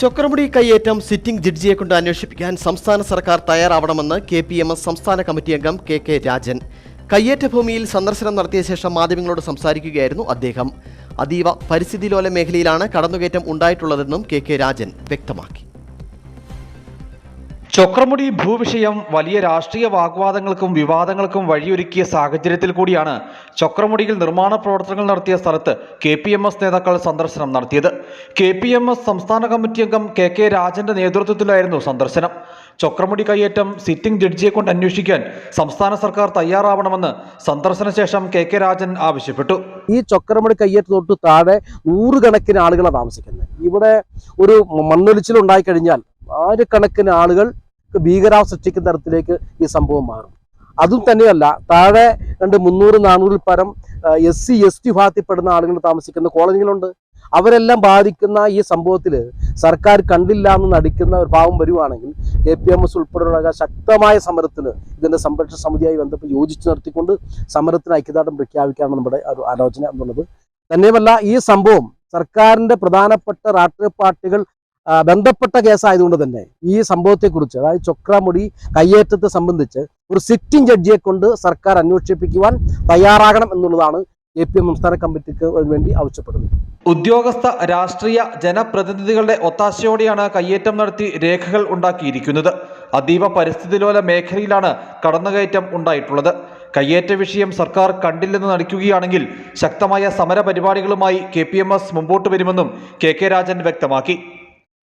ചൊക്രമുടി കയ്യേറ്റം സിറ്റിംഗ് ജഡ്ജിയെ കൊണ്ട് അന്വേഷിപ്പിക്കാൻ സംസ്ഥാന സർക്കാർ തയ്യാറാവണമെന്ന് കെ പി എം എസ് സംസ്ഥാന കമ്മിറ്റി അംഗം കെ കെ രാജൻ. കയ്യേറ്റ ഭൂമിയിൽ സന്ദർശനം നടത്തിയ ശേഷം മാധ്യമങ്ങളോട് സംസാരിക്കുകയായിരുന്നു അദ്ദേഹം. അതീവ പരിസ്ഥിതിലോല മേഖലയിലാണ് കടന്നുകയറ്റം ഉണ്ടായിട്ടുള്ളതെന്നും കെ കെ രാജൻ വ്യക്തമാക്കി. ചൊക്രമുടി ഭൂവിഷയം വലിയ രാഷ്ട്രീയ വാഗ്വാദങ്ങൾക്കും വിവാദങ്ങൾക്കും വഴിയൊരുക്കിയ സാഹചര്യത്തിൽ കൂടിയാണ് ചൊക്രമുടിയിൽ നിർമ്മാണ പ്രവർത്തനങ്ങൾ നടത്തിയ സ്ഥലത്ത് കെ പി എം എസ് നേതാക്കൾ സന്ദർശനം നടത്തിയത്. കെ പി എം എസ് സംസ്ഥാന കമ്മിറ്റി അംഗം കെ കെ രാജന്റെ നേതൃത്വത്തിലായിരുന്നു സന്ദർശനം. ചൊക്രമുടി കയ്യേറ്റം സിറ്റിംഗ് ജഡ്ജിയെ കൊണ്ട് അന്വേഷിക്കാൻ സംസ്ഥാന സർക്കാർ തയ്യാറാവണമെന്ന് സന്ദർശന ശേഷം കെ കെ രാജൻ ആവശ്യപ്പെട്ടു. ഈ ചൊക്രമുടി കയ്യേറ്റ തൊട്ട് താഴെ നൂറുകണക്കിന് ആളുകളാണ് താമസിക്കുന്നത്. ഇവിടെ ഒരു മണ്ണൊലിച്ചിൽ ഉണ്ടായിക്കഴിഞ്ഞാൽ ആയിരക്കണക്കിന് ആളുകൾ ഭീകരാവസ്ഥ സൃഷ്ടിക്കുന്ന തരത്തിലേക്ക് ഈ സംഭവം മാറും. അതും തന്നെയല്ല താഴെ രണ്ട് മുന്നൂറ് നാനൂറിൽ പരം എസ് സി എസ് ടി വിഭാഗത്തിൽപ്പെടുന്ന ആളുകൾ താമസിക്കുന്ന കോളനികളുണ്ട്. അവരെല്ലാം ബാധിക്കുന്ന ഈ സംഭവത്തിൽ സർക്കാർ കണ്ടില്ല എന്ന് നടിക്കുന്ന ഒരു ഭാവം വരുവാണെങ്കിൽ കെ പി എം എസ് ഉൾപ്പെടെയുള്ള ശക്തമായ സമരത്തിന് ഇതിന്റെ സംരക്ഷണ സമിതിയായി ബന്ധപ്പെട്ട് യോജിച്ച് നിർത്തിക്കൊണ്ട് സമരത്തിന് ഐക്യദാർഢ്യം പ്രഖ്യാപിക്കാനാണ് നമ്മുടെ ഒരു ആലോചന എന്നുള്ളത്. തന്നെയുമല്ല ഈ സംഭവം സർക്കാരിന്റെ പ്രധാനപ്പെട്ട രാഷ്ട്രീയ പാർട്ടികൾ ബന്ധപ്പെട്ട കേസായതുകൊണ്ട് തന്നെ ഈ സംഭവത്തെക്കുറിച്ച് അതായത് ചൊക്രാമുടി കയ്യേറ്റത്തെ സംബന്ധിച്ച് ഒരു സിറ്റിംഗ് ജഡ്ജിയെ കൊണ്ട് സർക്കാർ അന്വേഷിപ്പിക്കുവാൻ തയ്യാറാകണം എന്നുള്ളതാണ് എ പി എം സംസ്ഥാന കമ്മിറ്റിക്ക് വേണ്ടി ആവശ്യപ്പെടുന്നത്. ഉദ്യോഗസ്ഥ രാഷ്ട്രീയ ജനപ്രതിനിധികളുടെ ഒത്താശയോടെയാണ് കയ്യേറ്റം നടത്തി രേഖകൾ ഉണ്ടാക്കിയിരിക്കുന്നത്. അതീവ പരിസ്ഥിതിലോല മേഖലയിലാണ് കടന്നുകയറ്റം ഉണ്ടായിട്ടുള്ളത്. കയ്യേറ്റ വിഷയം സർക്കാർ കണ്ടില്ലെന്ന് നടിക്കുകയാണെങ്കിൽ ശക്തമായ സമര പരിപാടികളുമായി കെ പി എം എസ് മുമ്പോട്ട് വരുമെന്നും കെ കെ രാജൻ വ്യക്തമാക്കി.